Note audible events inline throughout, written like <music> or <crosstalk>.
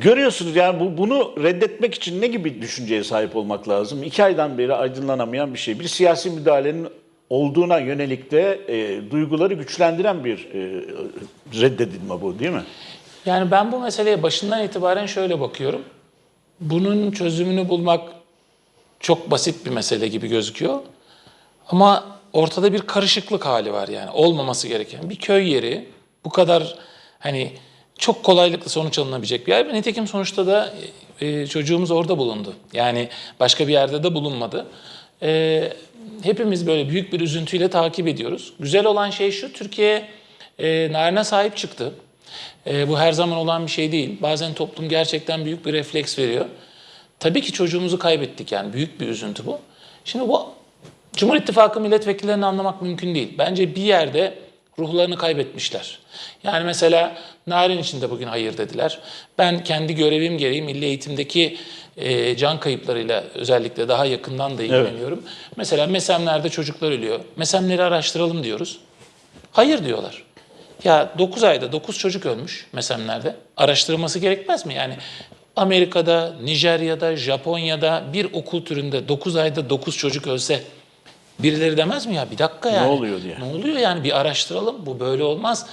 Görüyorsunuz yani bu, bunu reddetmek için ne gibi düşünceye sahip olmak lazım? İki aydan beri aydınlanamayan bir şey. Bir siyasi müdahalenin olduğuna yönelik de e, duyguları güçlendiren bir e, reddedilme bu değil mi? Yani ben bu meseleye başından itibaren şöyle bakıyorum. Bunun çözümünü bulmak çok basit bir mesele gibi gözüküyor. Ama ortada bir karışıklık hali var yani olmaması gereken. Bir köy yeri bu kadar hani çok kolaylıkla sonuç alınabilecek bir yer. Nitekim sonuçta da e, çocuğumuz orada bulundu. Yani başka bir yerde de bulunmadı. E, hepimiz böyle büyük bir üzüntüyle takip ediyoruz. Güzel olan şey şu, Türkiye e, narine sahip çıktı. E, bu her zaman olan bir şey değil. Bazen toplum gerçekten büyük bir refleks veriyor. Tabii ki çocuğumuzu kaybettik yani büyük bir üzüntü bu. Şimdi bu Cumhur İttifakı milletvekillerini anlamak mümkün değil. Bence bir yerde ruhlarını kaybetmişler. Yani mesela Narin için de bugün hayır dediler. Ben kendi görevim gereği milli eğitimdeki e, can kayıplarıyla özellikle daha yakından da ilgileniyorum. Mesela mesemlerde çocuklar ölüyor. Mesemleri araştıralım diyoruz. Hayır diyorlar. Ya 9 ayda 9 çocuk ölmüş mesemlerde. Araştırılması gerekmez mi? Yani Amerika'da, Nijerya'da, Japonya'da bir okul türünde 9 ayda 9 çocuk ölse birileri demez mi ya bir dakika yani. oluyor diye. Ne oluyor yani bir araştıralım bu böyle olmaz.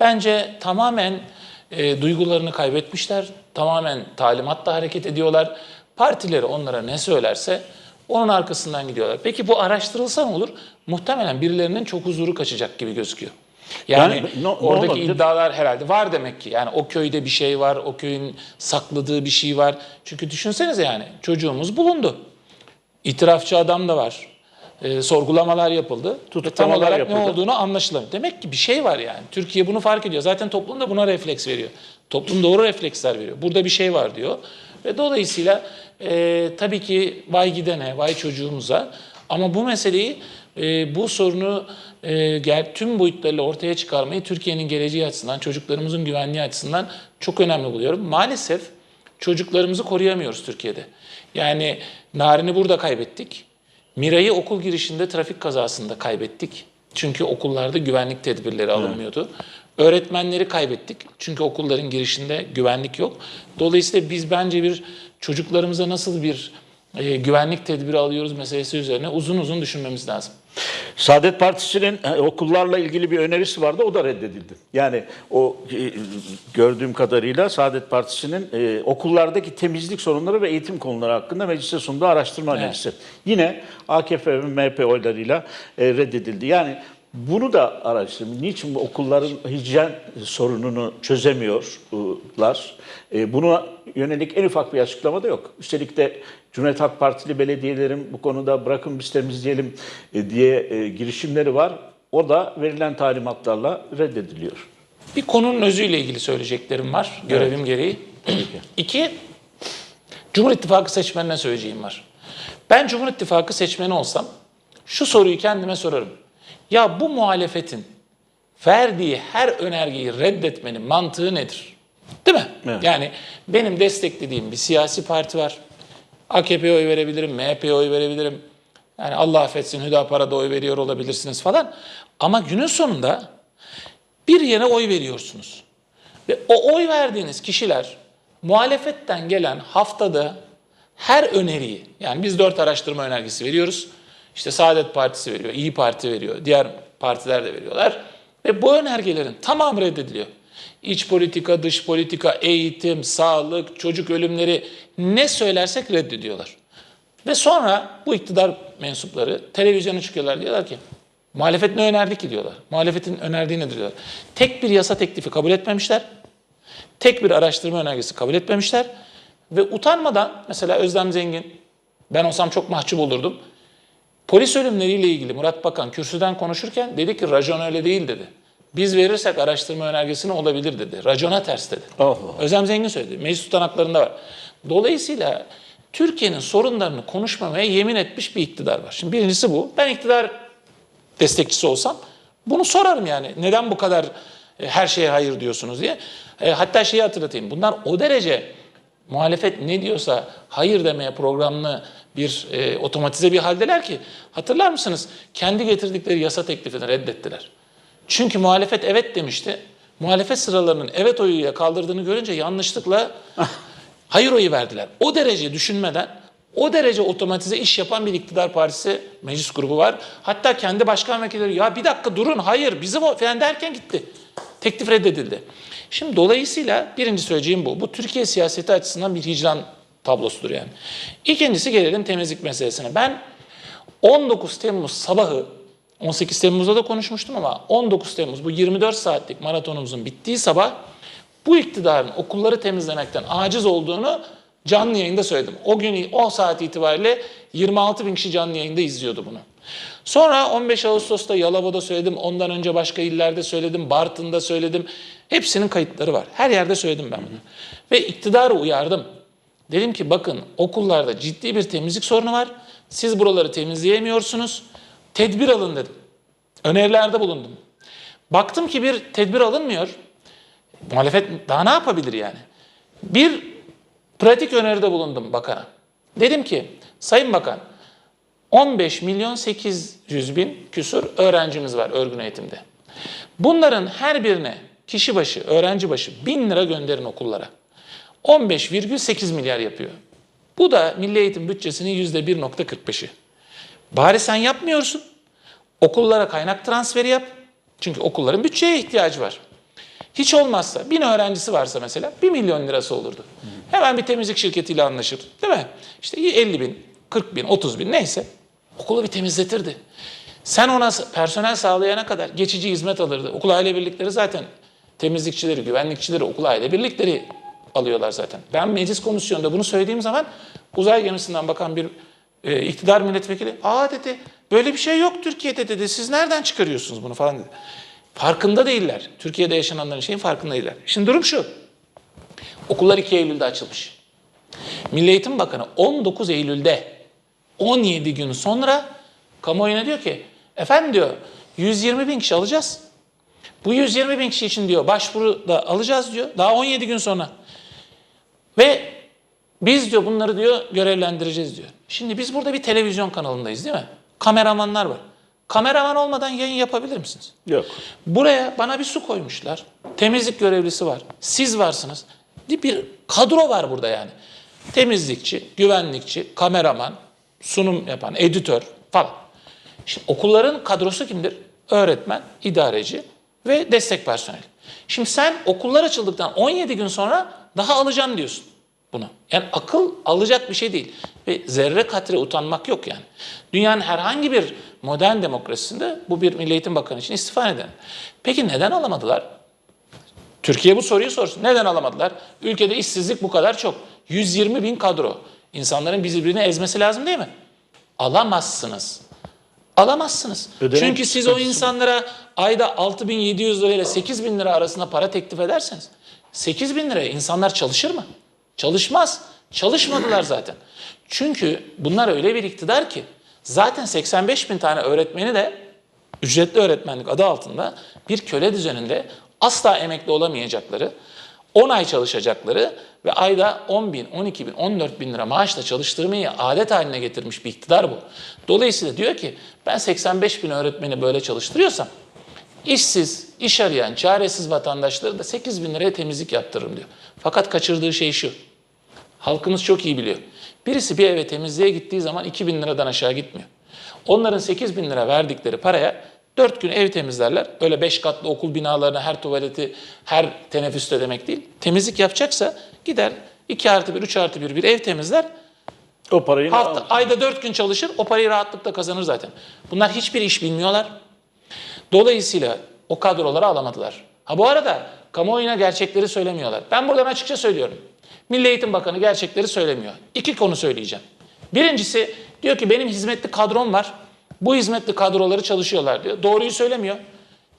Bence tamamen e, duygularını kaybetmişler. Tamamen talimatla hareket ediyorlar. Partileri onlara ne söylerse onun arkasından gidiyorlar. Peki bu araştırılsa ne olur? Muhtemelen birilerinin çok huzuru kaçacak gibi gözüküyor. Yani, Yani ne- ne oradaki olabilir? iddialar herhalde var demek ki. Yani o köyde bir şey var, o köyün sakladığı bir şey var. Çünkü düşünsenize yani çocuğumuz bulundu. İtirafçı adam da var. Ee, sorgulamalar yapıldı. Ve tam Tutuklamalar olarak yapıldı. ne olduğunu anlaşılamıyor. Demek ki bir şey var yani. Türkiye bunu fark ediyor. Zaten toplum da buna refleks veriyor. Toplum doğru refleksler veriyor. Burada bir şey var diyor. Ve dolayısıyla e, tabii ki vay gidene, vay çocuğumuza. Ama bu meseleyi, e, bu sorunu e, tüm boyutlarıyla ortaya çıkarmayı Türkiye'nin geleceği açısından, çocuklarımızın güvenliği açısından çok önemli buluyorum. Maalesef çocuklarımızı koruyamıyoruz Türkiye'de. Yani Narin'i burada kaybettik. Mira'yı okul girişinde trafik kazasında kaybettik. Çünkü okullarda güvenlik tedbirleri alınmıyordu. Öğretmenleri kaybettik. Çünkü okulların girişinde güvenlik yok. Dolayısıyla biz bence bir çocuklarımıza nasıl bir e, güvenlik tedbiri alıyoruz meselesi üzerine uzun uzun düşünmemiz lazım. Saadet Partisi'nin e, okullarla ilgili bir önerisi vardı, o da reddedildi. Yani o e, gördüğüm kadarıyla Saadet Partisi'nin e, okullardaki temizlik sorunları ve eğitim konuları hakkında meclise sunduğu araştırma Evet. önerisi. Yine AKP ve MHP oylarıyla e, reddedildi. Yani bunu da araştırın. Niçin okulların hijyen sorununu çözemiyorlar? E, buna yönelik en ufak bir açıklama da yok. Üstelik de Cumhuriyet Halk Partili belediyelerin bu konuda bırakın biz temizleyelim e, diye e, girişimleri var. O da verilen talimatlarla reddediliyor. Bir konunun özüyle ilgili söyleyeceklerim var görevim gereği. İki, Cumhur İttifakı seçmenine söyleyeceğim var. Ben Cumhur İttifakı seçmeni olsam şu soruyu kendime sorarım. Ya bu muhalefetin verdiği her önergeyi reddetmenin mantığı nedir? Değil mi? Evet. Yani benim desteklediğim bir siyasi parti var. AKP'ye oy verebilirim, MHP'ye oy verebilirim. Yani Allah affetsin Hüdapar'a da oy veriyor olabilirsiniz falan. Ama günün sonunda bir yere oy veriyorsunuz. Ve o oy verdiğiniz kişiler muhalefetten gelen haftada her öneriyi, yani biz dört araştırma önergesi veriyoruz. İşte Saadet Partisi veriyor, İyi Parti veriyor, diğer partiler de veriyorlar. Ve bu önergelerin tamamı reddediliyor. İç politika, dış politika, eğitim, sağlık, çocuk ölümleri ne söylersek reddediyorlar. Ve sonra bu iktidar mensupları televizyona çıkıyorlar diyorlar ki muhalefet ne önerdi ki diyorlar. Muhalefetin önerdiği nedir diyorlar. Tek bir yasa teklifi kabul etmemişler. Tek bir araştırma önergesi kabul etmemişler. Ve utanmadan mesela Özlem Zengin ben olsam çok mahcup olurdum. Polis ölümleriyle ilgili Murat Bakan kürsüden konuşurken dedi ki racon öyle değil dedi. Biz verirsek araştırma önergesini olabilir dedi. Racona ters dedi. Allah. Özlem Zengin söyledi. Meclis tutanaklarında var. Dolayısıyla Türkiye'nin sorunlarını konuşmamaya yemin etmiş bir iktidar var. Şimdi birincisi bu. Ben iktidar destekçisi olsam bunu sorarım yani. Neden bu kadar e, her şeye hayır diyorsunuz diye. E, hatta şeyi hatırlatayım. Bunlar o derece muhalefet ne diyorsa hayır demeye programlı bir e, otomatize bir haldeler ki hatırlar mısınız? Kendi getirdikleri yasa teklifini reddettiler. Çünkü muhalefet evet demişti. muhalefet sıralarının evet oyuyla kaldırdığını görünce yanlışlıkla <laughs> hayır oyu verdiler. O derece düşünmeden o derece otomatize iş yapan bir iktidar partisi meclis grubu var. Hatta kendi başkan vekilleri ya bir dakika durun hayır bizim o falan derken gitti. Teklif reddedildi. Şimdi dolayısıyla birinci söyleyeceğim bu. Bu Türkiye siyaseti açısından bir hicran tablosudur yani. İkincisi gelelim temizlik meselesine. Ben 19 Temmuz sabahı 18 Temmuz'da da konuşmuştum ama 19 Temmuz bu 24 saatlik maratonumuzun bittiği sabah bu iktidarın okulları temizlemekten aciz olduğunu canlı yayında söyledim. O gün o saat itibariyle 26 bin kişi canlı yayında izliyordu bunu. Sonra 15 Ağustos'ta Yalova'da söyledim, ondan önce başka illerde söyledim, Bartın'da söyledim. Hepsinin kayıtları var. Her yerde söyledim ben bunu. Ve iktidarı uyardım. Dedim ki bakın okullarda ciddi bir temizlik sorunu var. Siz buraları temizleyemiyorsunuz. Tedbir alın dedim. Önerilerde bulundum. Baktım ki bir tedbir alınmıyor. Muhalefet daha ne yapabilir yani? Bir pratik öneride bulundum bakana. Dedim ki Sayın Bakan 15 milyon 800 bin küsur öğrencimiz var örgün eğitimde. Bunların her birine kişi başı, öğrenci başı 1000 lira gönderin okullara. 15,8 milyar yapıyor. Bu da milli eğitim bütçesinin %1.45'i. Bari sen yapmıyorsun. Okullara kaynak transferi yap. Çünkü okulların bütçeye ihtiyacı var. Hiç olmazsa bin öğrencisi varsa mesela 1 milyon lirası olurdu. Hemen bir temizlik şirketiyle anlaşır. Değil mi? İşte 50 bin, 40 bin, 30 bin neyse okulu bir temizletirdi. Sen ona personel sağlayana kadar geçici hizmet alırdı. Okul aile birlikleri zaten temizlikçileri, güvenlikçileri, okul aile birlikleri alıyorlar zaten. Ben meclis komisyonunda bunu söylediğim zaman uzay gemisinden bakan bir e, iktidar milletvekili aa dedi böyle bir şey yok Türkiye'de dedi siz nereden çıkarıyorsunuz bunu falan dedi. Farkında değiller. Türkiye'de yaşananların şeyin farkında değiller. Şimdi durum şu. Okullar 2 Eylül'de açılmış. Milli Eğitim Bakanı 19 Eylül'de 17 gün sonra kamuoyuna diyor ki efendim diyor 120 bin kişi alacağız. Bu 120 bin kişi için diyor başvuru da alacağız diyor. Daha 17 gün sonra. Ve biz diyor bunları diyor görevlendireceğiz diyor. Şimdi biz burada bir televizyon kanalındayız değil mi? Kameramanlar var. Kameraman olmadan yayın yapabilir misiniz? Yok. Buraya bana bir su koymuşlar. Temizlik görevlisi var. Siz varsınız. Bir, bir kadro var burada yani. Temizlikçi, güvenlikçi, kameraman, sunum yapan, editör falan. Şimdi okulların kadrosu kimdir? Öğretmen, idareci ve destek personeli. Şimdi sen okullar açıldıktan 17 gün sonra daha alacağım diyorsun bunu. Yani akıl alacak bir şey değil. Ve zerre katre utanmak yok yani. Dünyanın herhangi bir modern demokrasisinde bu bir Milli Eğitim Bakanı için istifa neden. Peki neden alamadılar? Türkiye bu soruyu sorsun. Neden alamadılar? Ülkede işsizlik bu kadar çok. 120 bin kadro. İnsanların birbirini ezmesi lazım değil mi? Alamazsınız. Alamazsınız. Ödenek Çünkü siz o insanlara ayda 6700 lira ile 8000 lira arasında para teklif ederseniz 8000 liraya insanlar çalışır mı? Çalışmaz. Çalışmadılar zaten. Çünkü bunlar öyle bir iktidar ki zaten 85 bin tane öğretmeni de ücretli öğretmenlik adı altında bir köle düzeninde asla emekli olamayacakları, 10 ay çalışacakları ve ayda 10 bin, 12 bin, 14 bin lira maaşla çalıştırmayı adet haline getirmiş bir iktidar bu. Dolayısıyla diyor ki ben 85 bin öğretmeni böyle çalıştırıyorsam işsiz, iş arayan, çaresiz vatandaşları da 8 bin liraya temizlik yaptırırım diyor. Fakat kaçırdığı şey şu. Halkımız çok iyi biliyor. Birisi bir eve temizliğe gittiği zaman 2 bin liradan aşağı gitmiyor. Onların 8 bin lira verdikleri paraya 4 gün ev temizlerler. Öyle 5 katlı okul binalarına her tuvaleti, her teneffüste demek değil. Temizlik yapacaksa gider 2 artı 1, 3 artı 1 bir ev temizler. O parayı Hafta, ayda 4 gün çalışır o parayı rahatlıkla kazanır zaten. Bunlar hiçbir iş bilmiyorlar. Dolayısıyla o kadroları alamadılar. Ha bu arada kamuoyuna gerçekleri söylemiyorlar. Ben buradan açıkça söylüyorum. Milli Eğitim Bakanı gerçekleri söylemiyor. İki konu söyleyeceğim. Birincisi diyor ki benim hizmetli kadrom var. Bu hizmetli kadroları çalışıyorlar diyor. Doğruyu söylemiyor.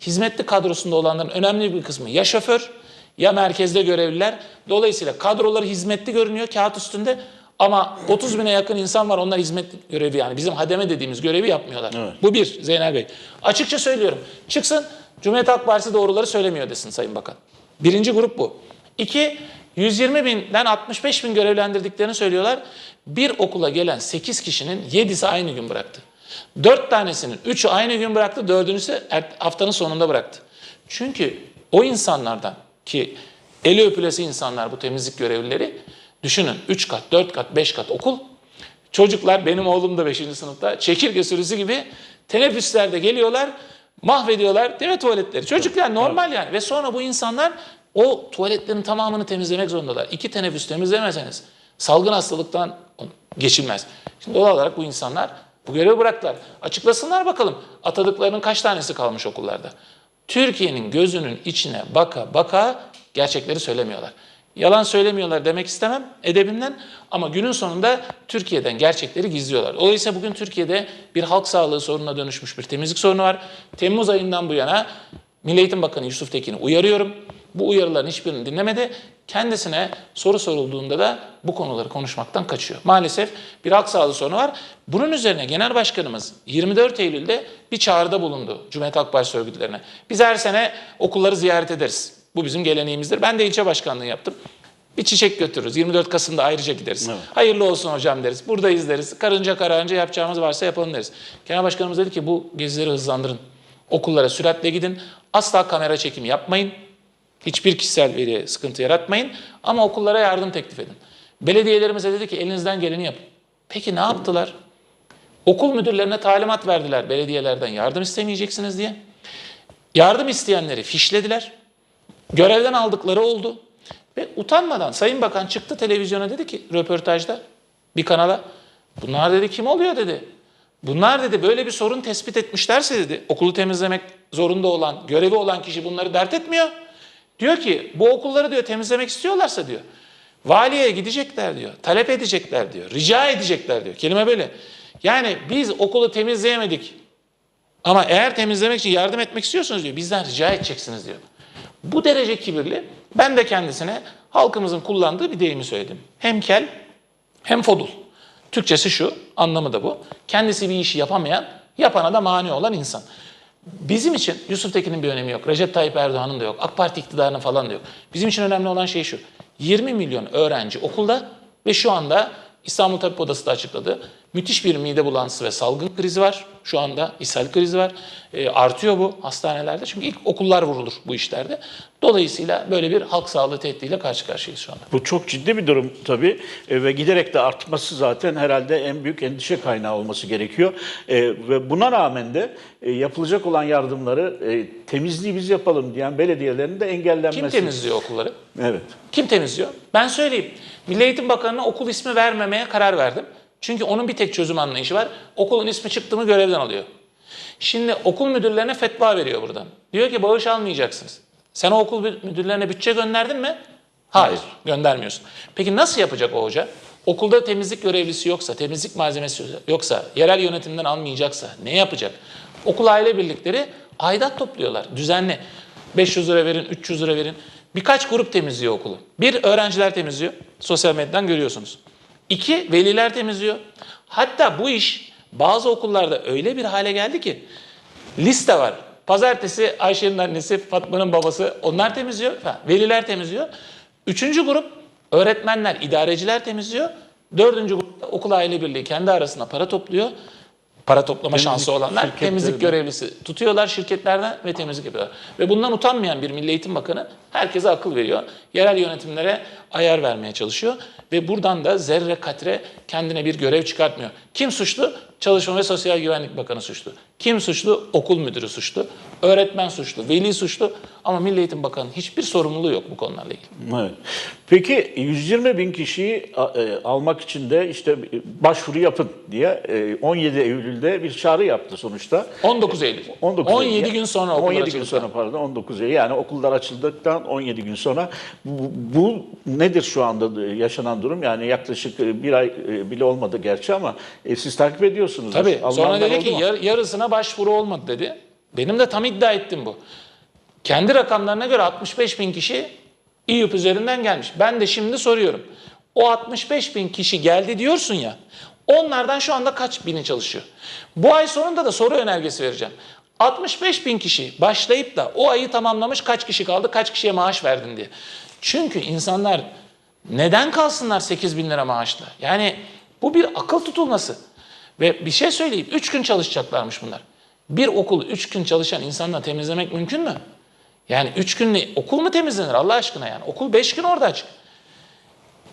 Hizmetli kadrosunda olanların önemli bir kısmı ya şoför ya merkezde görevliler. Dolayısıyla kadroları hizmetli görünüyor kağıt üstünde. Ama 30 bine yakın insan var onlar hizmet görevi yani bizim hademe dediğimiz görevi yapmıyorlar. Bu bir Zeynel Bey. Açıkça söylüyorum. Çıksın Cumhuriyet Halk Partisi doğruları söylemiyor desin Sayın Bakan. Birinci grup bu. İki, 120 binden 65 bin görevlendirdiklerini söylüyorlar. Bir okula gelen 8 kişinin 7'si aynı gün bıraktı. 4 tanesinin 3'ü aynı gün bıraktı, 4'ünü ise er- haftanın sonunda bıraktı. Çünkü o insanlardan ki eli öpülesi insanlar bu temizlik görevlileri düşünün 3 kat, 4 kat, 5 kat okul. Çocuklar benim oğlum da 5. sınıfta çekirge sürüsü gibi teneffüslerde geliyorlar mahvediyorlar değil mi tuvaletleri? Çocuklar normal yani ve sonra bu insanlar o tuvaletlerin tamamını temizlemek zorundalar. İki teneffüs temizlemeseniz salgın hastalıktan geçilmez. Şimdi doğal olarak bu insanlar bu görevi bıraktılar. Açıklasınlar bakalım atadıklarının kaç tanesi kalmış okullarda. Türkiye'nin gözünün içine baka baka gerçekleri söylemiyorlar. Yalan söylemiyorlar demek istemem edebinden ama günün sonunda Türkiye'den gerçekleri gizliyorlar. Dolayısıyla bugün Türkiye'de bir halk sağlığı sorununa dönüşmüş bir temizlik sorunu var. Temmuz ayından bu yana Milli Eğitim Bakanı Yusuf Tekin'i uyarıyorum. Bu uyarıların hiçbirini dinlemedi. Kendisine soru sorulduğunda da bu konuları konuşmaktan kaçıyor. Maalesef bir halk sağlığı sorunu var. Bunun üzerine Genel Başkanımız 24 Eylül'de bir çağrıda bulundu Cumhuriyet Halk Partisi örgütlerine. Biz her sene okulları ziyaret ederiz. Bu bizim geleneğimizdir. Ben de ilçe başkanlığı yaptım. Bir çiçek götürürüz. 24 Kasım'da ayrıca gideriz. Hayırlı olsun hocam deriz. Buradayız deriz. Karınca kararınca yapacağımız varsa yapalım deriz. Genel Başkanımız dedi ki bu gezileri hızlandırın. Okullara süratle gidin. Asla kamera çekimi yapmayın. Hiçbir kişisel veriye sıkıntı yaratmayın. Ama okullara yardım teklif edin. Belediyelerimize dedi ki elinizden geleni yapın. Peki ne yaptılar? Okul müdürlerine talimat verdiler belediyelerden yardım istemeyeceksiniz diye. Yardım isteyenleri fişlediler. Görevden aldıkları oldu. Ve utanmadan Sayın Bakan çıktı televizyona dedi ki röportajda bir kanala bunlar dedi kim oluyor dedi. Bunlar dedi böyle bir sorun tespit etmişlerse dedi okulu temizlemek zorunda olan, görevi olan kişi bunları dert etmiyor. Diyor ki bu okulları diyor temizlemek istiyorlarsa diyor. Valiye gidecekler diyor. Talep edecekler diyor. Rica edecekler diyor. Kelime böyle. Yani biz okulu temizleyemedik. Ama eğer temizlemek için yardım etmek istiyorsunuz diyor. Bizden rica edeceksiniz diyor. Bu derece kibirli. Ben de kendisine halkımızın kullandığı bir deyimi söyledim. Hem kel hem fodul. Türkçesi şu, anlamı da bu. Kendisi bir işi yapamayan, yapana da mani olan insan. Bizim için Yusuf Tekin'in bir önemi yok. Recep Tayyip Erdoğan'ın da yok. AK Parti iktidarının falan da yok. Bizim için önemli olan şey şu. 20 milyon öğrenci okulda ve şu anda İstanbul Tabip Odası da açıkladı. Müthiş bir mide bulantısı ve salgın krizi var. Şu anda ishal krizi var. E, artıyor bu hastanelerde. Çünkü ilk okullar vurulur bu işlerde. Dolayısıyla böyle bir halk sağlığı tehdidiyle karşı karşıyayız şu anda. Bu çok ciddi bir durum tabii E, ve giderek de artması zaten herhalde en büyük endişe kaynağı olması gerekiyor. E, ve buna rağmen de e, yapılacak olan yardımları e, temizliği biz yapalım diyen belediyelerin de engellenmesi. Kim temizliyor okulları? Evet. Kim temizliyor? Ben söyleyeyim. Milli Eğitim Bakanı'na okul ismi vermemeye karar verdim. Çünkü onun bir tek çözüm anlayışı var. Okulun ismi çıktı mı görevden alıyor. Şimdi okul müdürlerine fetva veriyor buradan. Diyor ki bağış almayacaksınız. Sen o okul müdürlerine bütçe gönderdin mi? Hayır, göndermiyorsun. Peki nasıl yapacak o hoca? Okulda temizlik görevlisi yoksa, temizlik malzemesi yoksa, yerel yönetimden almayacaksa ne yapacak? Okul aile birlikleri aidat topluyorlar düzenli. 500 lira verin, 300 lira verin. Birkaç grup temizliyor okulu. Bir, öğrenciler temizliyor. Sosyal medyadan görüyorsunuz. İki, veliler temizliyor. Hatta bu iş bazı okullarda öyle bir hale geldi ki liste var. Pazartesi Ayşe'nin annesi, Fatma'nın babası onlar temizliyor. Veliler temizliyor. Üçüncü grup öğretmenler, idareciler temizliyor. Dördüncü grup da okul aile birliği kendi arasında para topluyor. Para toplama Temizlik şansı olanlar temizlik görevlisi tutuyorlar şirketlerden ve temizlik yapıyorlar. Ve bundan utanmayan bir Milli Eğitim Bakanı herkese akıl veriyor. Yerel yönetimlere ayar vermeye çalışıyor. Ve buradan da zerre katre kendine bir görev çıkartmıyor. Kim suçlu? Çalışma ve Sosyal Güvenlik Bakanı suçlu. Kim suçlu? Okul müdürü suçlu. Öğretmen suçlu. Veli suçlu. Ama Milli Eğitim Bakanı'nın hiçbir sorumluluğu yok bu konularla ilgili. Evet. Peki 120 bin kişiyi e, almak için de işte başvuru yapın diye e, 17 Eylül'de bir çağrı yaptı sonuçta. 19 Eylül. 19 17 Eylül. gün sonra okullar 17 gün açıldı. sonra pardon 19 Eylül yani okullar açıldıktan 17 gün sonra bu, bu nedir şu anda yaşanan durum? Yani yaklaşık e, bir ay e, bile olmadı gerçi ama e, siz takip ediyorsunuz. Tabii. Sonra dedi ki yar- yarısına başvuru olmadı dedi. Benim de tam iddia ettim bu. Kendi rakamlarına göre 65 bin kişi İYÜP üzerinden gelmiş. Ben de şimdi soruyorum. O 65 bin kişi geldi diyorsun ya. Onlardan şu anda kaç bini çalışıyor? Bu ay sonunda da soru önergesi vereceğim. 65 bin kişi başlayıp da o ayı tamamlamış kaç kişi kaldı, kaç kişiye maaş verdin diye. Çünkü insanlar neden kalsınlar 8 bin lira maaşla? Yani bu bir akıl tutulması. Ve bir şey söyleyeyim, 3 gün çalışacaklarmış bunlar. Bir okulu 3 gün çalışan insanla temizlemek mümkün mü? Yani üç günle okul mu temizlenir Allah aşkına yani? Okul beş gün orada açık.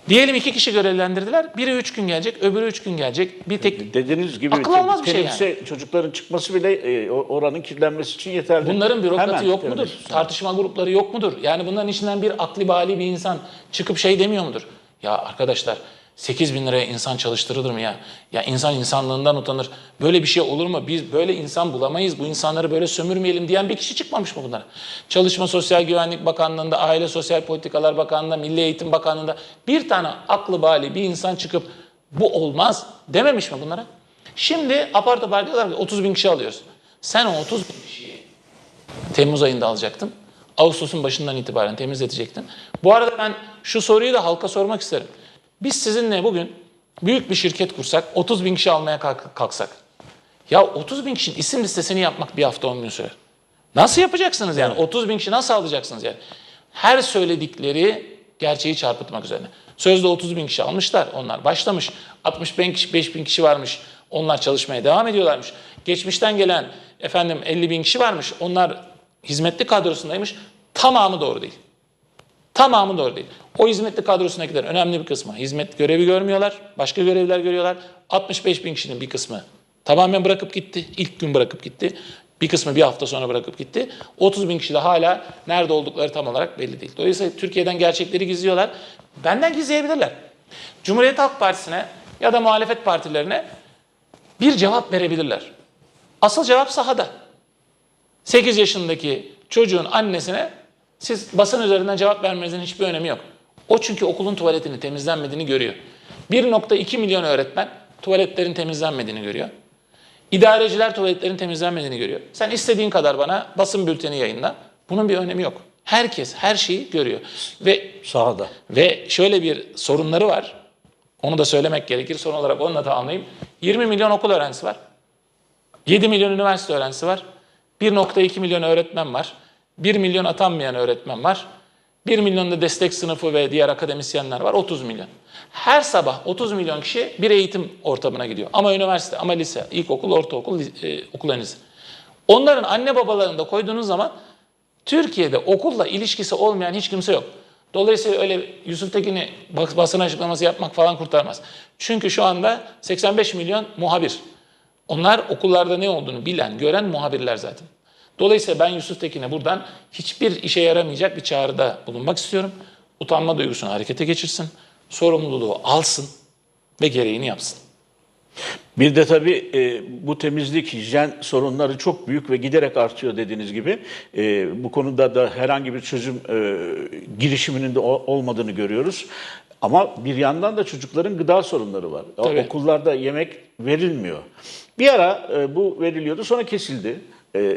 Diyelim iki kişi görevlendirdiler. Biri üç gün gelecek, öbürü üç gün gelecek. Bir tek Dediğiniz gibi Akıl almaz bir şey temizse çocukların çıkması bile e, oranın kirlenmesi için yeterli. Bunların bürokratı Hemen yok mudur? Tartışma grupları yok mudur? Yani bunların içinden bir akli bali bir insan çıkıp şey demiyor mudur? Ya arkadaşlar 8 bin liraya insan çalıştırılır mı ya? Ya insan insanlığından utanır. Böyle bir şey olur mu? Biz böyle insan bulamayız. Bu insanları böyle sömürmeyelim diyen bir kişi çıkmamış mı bunlara? Çalışma Sosyal Güvenlik Bakanlığı'nda, Aile Sosyal Politikalar Bakanlığı'nda, Milli Eğitim Bakanlığı'nda bir tane aklı bali bir insan çıkıp bu olmaz dememiş mi bunlara? Şimdi apar topar diyorlar ki 30 bin kişi alıyoruz. Sen o 30 bin kişiyi Temmuz ayında alacaktın. Ağustos'un başından itibaren temizletecektin. Bu arada ben şu soruyu da halka sormak isterim. Biz sizinle bugün büyük bir şirket kursak, 30 bin kişi almaya kalk- kalksak. Ya 30 bin kişinin isim listesini yapmak bir hafta 10 gün sürer. Nasıl yapacaksınız yani? 30 bin kişi nasıl alacaksınız yani? Her söyledikleri gerçeği çarpıtmak üzerine. Sözde 30 bin kişi almışlar. Onlar başlamış. 65 kişi, 5 bin kişi varmış. Onlar çalışmaya devam ediyorlarmış. Geçmişten gelen efendim 50 bin kişi varmış. Onlar hizmetli kadrosundaymış. Tamamı doğru değil. Tamamı doğru değil. O hizmetli kadrosundakilerin önemli bir kısmı hizmet görevi görmüyorlar. Başka görevler görüyorlar. 65 bin kişinin bir kısmı tamamen bırakıp gitti. İlk gün bırakıp gitti. Bir kısmı bir hafta sonra bırakıp gitti. 30 bin kişi de hala nerede oldukları tam olarak belli değil. Dolayısıyla Türkiye'den gerçekleri gizliyorlar. Benden gizleyebilirler. Cumhuriyet Halk Partisi'ne ya da muhalefet partilerine bir cevap verebilirler. Asıl cevap sahada. 8 yaşındaki çocuğun annesine siz basın üzerinden cevap vermenizin hiçbir önemi yok. O çünkü okulun tuvaletini temizlenmediğini görüyor. 1.2 milyon öğretmen tuvaletlerin temizlenmediğini görüyor. İdareciler tuvaletlerin temizlenmediğini görüyor. Sen istediğin kadar bana basın bülteni yayınla. Bunun bir önemi yok. Herkes her şeyi görüyor. Ve Sahada. ve şöyle bir sorunları var. Onu da söylemek gerekir. Son olarak onu da tamamlayayım. 20 milyon okul öğrencisi var. 7 milyon üniversite öğrencisi var. 1.2 milyon öğretmen var. 1 milyon atanmayan öğretmen var. 1 milyon da destek sınıfı ve diğer akademisyenler var. 30 milyon. Her sabah 30 milyon kişi bir eğitim ortamına gidiyor. Ama üniversite, ama lise, ilkokul, ortaokul, e, okul öncesi. Onların anne babalarını da koyduğunuz zaman Türkiye'de okulla ilişkisi olmayan hiç kimse yok. Dolayısıyla öyle Yusuf Tekin'i bas- basın açıklaması yapmak falan kurtarmaz. Çünkü şu anda 85 milyon muhabir. Onlar okullarda ne olduğunu bilen, gören muhabirler zaten. Dolayısıyla ben Yusuf Tekin'e buradan hiçbir işe yaramayacak bir çağrıda bulunmak istiyorum. Utanma duygusunu harekete geçirsin, sorumluluğu alsın ve gereğini yapsın. Bir de tabii e, bu temizlik, hijyen sorunları çok büyük ve giderek artıyor dediğiniz gibi. E, bu konuda da herhangi bir çözüm e, girişiminin de olmadığını görüyoruz. Ama bir yandan da çocukların gıda sorunları var. Tabii. Okullarda yemek verilmiyor. Bir ara e, bu veriliyordu, sonra kesildi. E,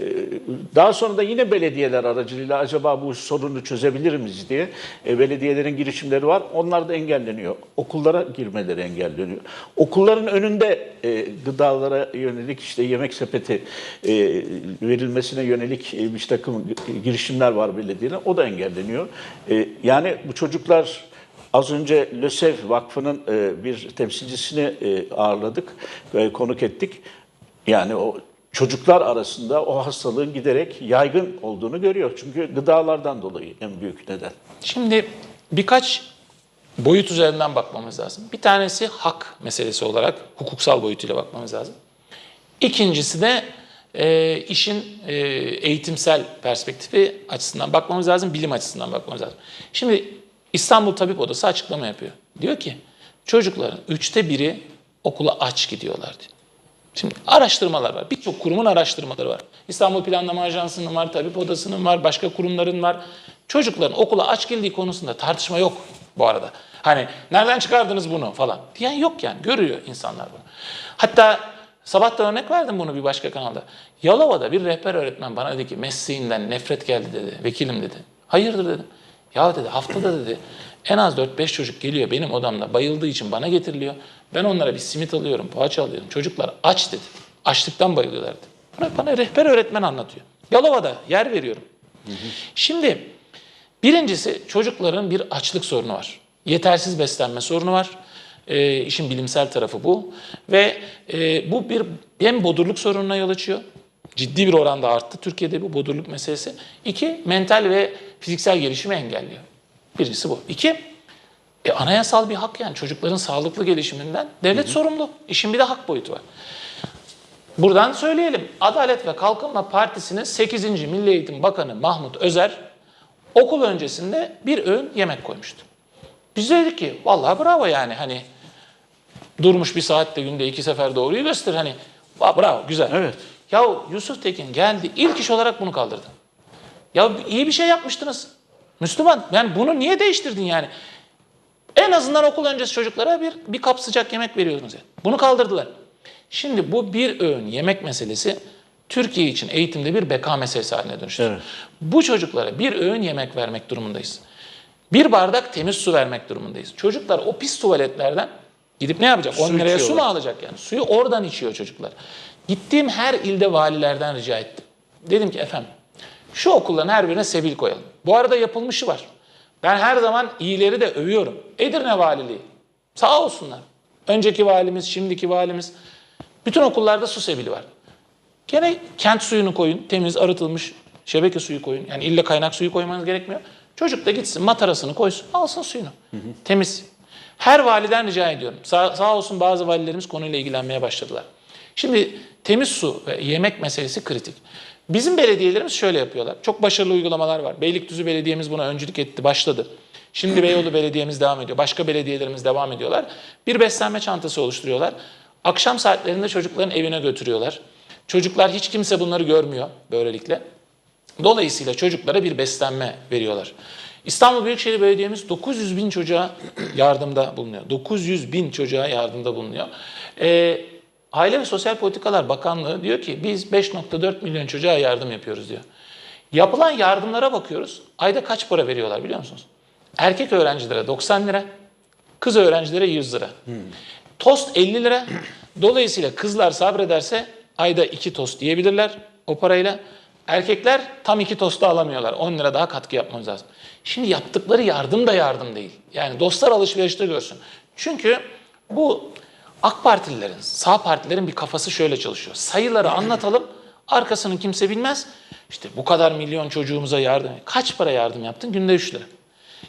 daha sonra da yine belediyeler aracılığıyla acaba bu sorunu çözebilir miyiz diye e, belediyelerin girişimleri var. Onlar da engelleniyor. Okullara girmeleri engelleniyor. Okulların önünde e, gıdalara yönelik işte yemek sepeti e, verilmesine yönelik bir takım girişimler var belediyeler. O da engelleniyor. Yani bu çocuklar Az önce LÖSEV Vakfı'nın bir temsilcisini ağırladık, e, konuk ettik. Yani o çocuklar arasında o hastalığın giderek yaygın olduğunu görüyor. Çünkü gıdalardan dolayı en büyük neden. Şimdi birkaç boyut üzerinden bakmamız lazım. Bir tanesi hak meselesi olarak hukuksal boyutuyla bakmamız lazım. İkincisi de e, işin e, eğitimsel perspektifi açısından bakmamız lazım, bilim açısından bakmamız lazım. Şimdi İstanbul Tabip Odası açıklama yapıyor. Diyor ki çocukların üçte biri okula aç gidiyorlar diyor. Şimdi araştırmalar var. Birçok kurumun araştırmaları var. İstanbul Planlama Ajansı'nın var, Tabip Odası'nın var, başka kurumların var. Çocukların okula aç girdiği konusunda tartışma yok bu arada. Hani nereden çıkardınız bunu falan diyen yok yani. Görüyor insanlar bunu. Hatta sabah da örnek verdim bunu bir başka kanalda. Yalova'da bir rehber öğretmen bana dedi ki mesleğinden nefret geldi dedi. Vekilim dedi. Hayırdır dedim. Ya dedi haftada dedi en az 4-5 çocuk geliyor benim odamda bayıldığı için bana getiriliyor. Ben onlara bir simit alıyorum, poğaça alıyorum. Çocuklar aç dedi. Açlıktan bayılıyorlar dedi. Bana, bana rehber öğretmen anlatıyor. Yalova'da yer veriyorum. Şimdi birincisi çocukların bir açlık sorunu var. Yetersiz beslenme sorunu var. Ee, işin bilimsel tarafı bu. Ve e, bu bir hem bodurluk sorununa yol açıyor ciddi bir oranda arttı. Türkiye'de bu bodurluk meselesi. İki, mental ve fiziksel gelişimi engelliyor. Birincisi bu. İki, e, anayasal bir hak yani çocukların sağlıklı gelişiminden devlet sorumlu. İşin bir de hak boyutu var. Buradan söyleyelim. Adalet ve Kalkınma Partisi'nin 8. Milli Eğitim Bakanı Mahmut Özer okul öncesinde bir öğün yemek koymuştu. Biz de dedik ki vallahi bravo yani hani durmuş bir saatte günde iki sefer doğruyu göster hani "Va, bravo güzel. Evet. Ya Yusuf Tekin geldi ilk iş olarak bunu kaldırdı. Ya iyi bir şey yapmıştınız. Müslüman yani bunu niye değiştirdin yani? En azından okul öncesi çocuklara bir, bir kap sıcak yemek veriyordunuz. Yani. Bunu kaldırdılar. Şimdi bu bir öğün yemek meselesi Türkiye için eğitimde bir beka meselesi haline dönüştü. Evet. Bu çocuklara bir öğün yemek vermek durumundayız. Bir bardak temiz su vermek durumundayız. Çocuklar o pis tuvaletlerden gidip ne yapacak? Su 10 liraya su mu alacak yani? Suyu oradan içiyor çocuklar. Gittiğim her ilde valilerden rica ettim. Dedim ki efendim şu okulların her birine sebil koyalım. Bu arada yapılmışı var. Ben her zaman iyileri de övüyorum. Edirne Valiliği. Sağ olsunlar. Önceki valimiz, şimdiki valimiz. Bütün okullarda su sebili var. Gene kent suyunu koyun, temiz, arıtılmış şebeke suyu koyun. Yani illa kaynak suyu koymanız gerekmiyor. Çocuk da gitsin matarasını koysun, alsın suyunu. Temiz. Her validen rica ediyorum. Sağ, sağ olsun bazı valilerimiz konuyla ilgilenmeye başladılar. Şimdi temiz su ve yemek meselesi kritik. Bizim belediyelerimiz şöyle yapıyorlar. Çok başarılı uygulamalar var. Beylikdüzü Belediye'miz buna öncülük etti, başladı. Şimdi Beyoğlu Belediye'miz devam ediyor. Başka belediyelerimiz devam ediyorlar. Bir beslenme çantası oluşturuyorlar. Akşam saatlerinde çocukların evine götürüyorlar. Çocuklar hiç kimse bunları görmüyor böylelikle. Dolayısıyla çocuklara bir beslenme veriyorlar. İstanbul Büyükşehir Belediye'miz 900 bin çocuğa yardımda bulunuyor. 900 bin çocuğa yardımda bulunuyor. Ee, Aile ve Sosyal Politikalar Bakanlığı diyor ki biz 5.4 milyon çocuğa yardım yapıyoruz diyor. Yapılan yardımlara bakıyoruz. Ayda kaç para veriyorlar biliyor musunuz? Erkek öğrencilere 90 lira, kız öğrencilere 100 lira. Tost 50 lira. Dolayısıyla kızlar sabrederse ayda 2 tost yiyebilirler o parayla. Erkekler tam 2 tostu alamıyorlar. 10 lira daha katkı yapmamız lazım. Şimdi yaptıkları yardım da yardım değil. Yani dostlar alışverişte görsün. Çünkü bu AK Partililerin, sağ partilerin bir kafası şöyle çalışıyor. Sayıları anlatalım, arkasını kimse bilmez. İşte bu kadar milyon çocuğumuza yardım. Kaç para yardım yaptın? Günde 3 lira.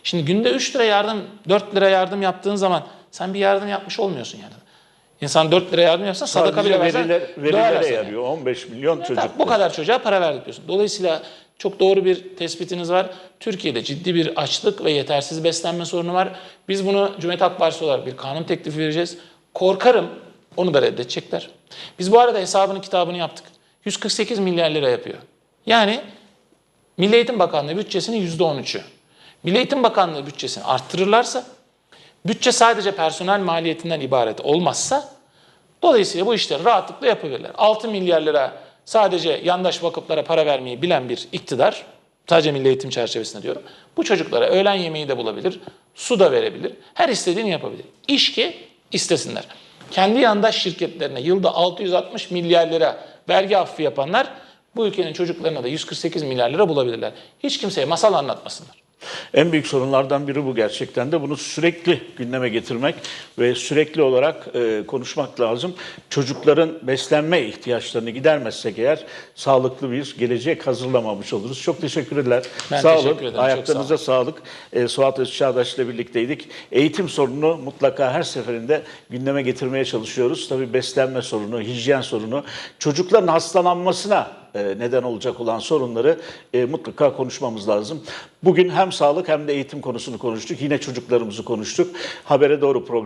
Şimdi günde 3 lira yardım, 4 lira yardım yaptığın zaman sen bir yardım yapmış olmuyorsun yani. İnsan 4 lira yardım yapsa sadaka Sadece bile versen veriler, verilere yarıyor. 15 milyon Evet, çocuk. bu kadar çocuğa para verdik diyorsun. Dolayısıyla çok doğru bir tespitiniz var. Türkiye'de ciddi bir açlık ve yetersiz beslenme sorunu var. Biz bunu Cumhuriyet Halk Partisi olarak bir kanun teklifi vereceğiz. Korkarım onu da reddedecekler. Biz bu arada hesabını kitabını yaptık. 148 milyar lira yapıyor. Yani Milli Eğitim Bakanlığı bütçesinin %13'ü. Milli Eğitim Bakanlığı bütçesini arttırırlarsa, bütçe sadece personel maliyetinden ibaret olmazsa, dolayısıyla bu işleri rahatlıkla yapabilirler. 6 milyar lira sadece yandaş vakıflara para vermeyi bilen bir iktidar, sadece milli eğitim çerçevesinde diyorum, bu çocuklara öğlen yemeği de bulabilir, su da verebilir, her istediğini yapabilir. İş ki istesinler. Kendi yandaş şirketlerine yılda 660 milyar lira vergi affı yapanlar bu ülkenin çocuklarına da 148 milyar lira bulabilirler. Hiç kimseye masal anlatmasınlar. En büyük sorunlardan biri bu gerçekten de. Bunu sürekli gündeme getirmek ve sürekli olarak e, konuşmak lazım. Çocukların beslenme ihtiyaçlarını gidermezsek eğer sağlıklı bir gelecek hazırlamamış oluruz. Çok teşekkürler. Ben sağ teşekkür olun. ederim. Ayaklarınıza sağlık. E, Suat Özçağdaş ile birlikteydik. Eğitim sorununu mutlaka her seferinde gündeme getirmeye çalışıyoruz. Tabii beslenme sorunu, hijyen sorunu, çocukların hastalanmasına neden olacak olan sorunları e, mutlaka konuşmamız lazım. Bugün hem sağlık hem de eğitim konusunu konuştuk. Yine çocuklarımızı konuştuk. Habere Doğru programı